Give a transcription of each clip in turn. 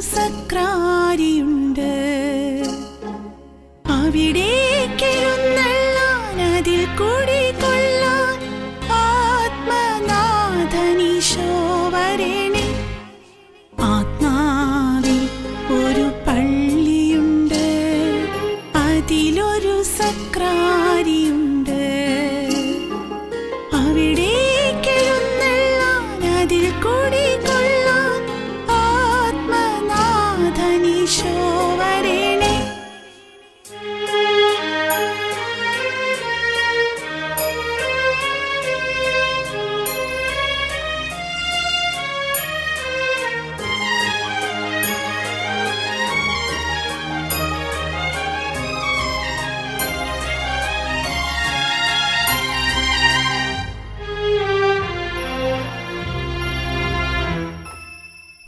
സക്രാരിയുണ്ട്. അവിടേക്കിരുന്നള്ളാൻ അതിൽ കൂടി കൊള്ളാൻ ആത്മനാഥനീശോ വരണേ ആത്മാവിൽ ഒരു പള്ളിയുണ്ട്. അതിലൊരു സക്രാ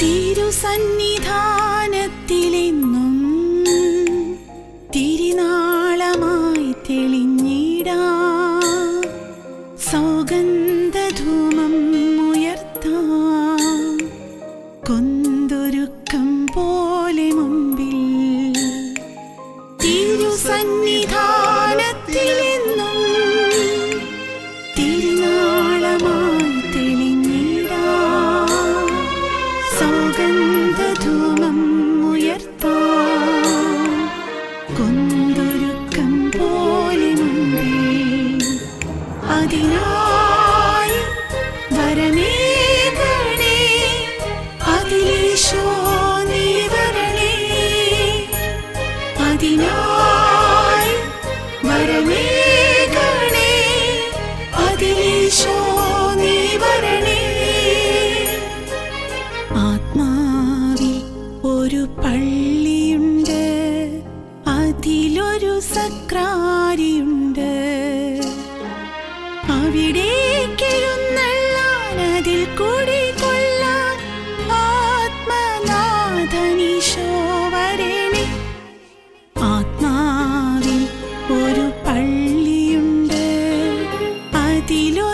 തിരുസന്നിധാനത്തിലെന്നും സൗഗന്ധധൂമം ഉയർത്താം. പോലെ അതിനായി വരമേകണേ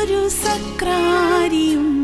അതിലൊരു സക്രാരിയുണ്ട്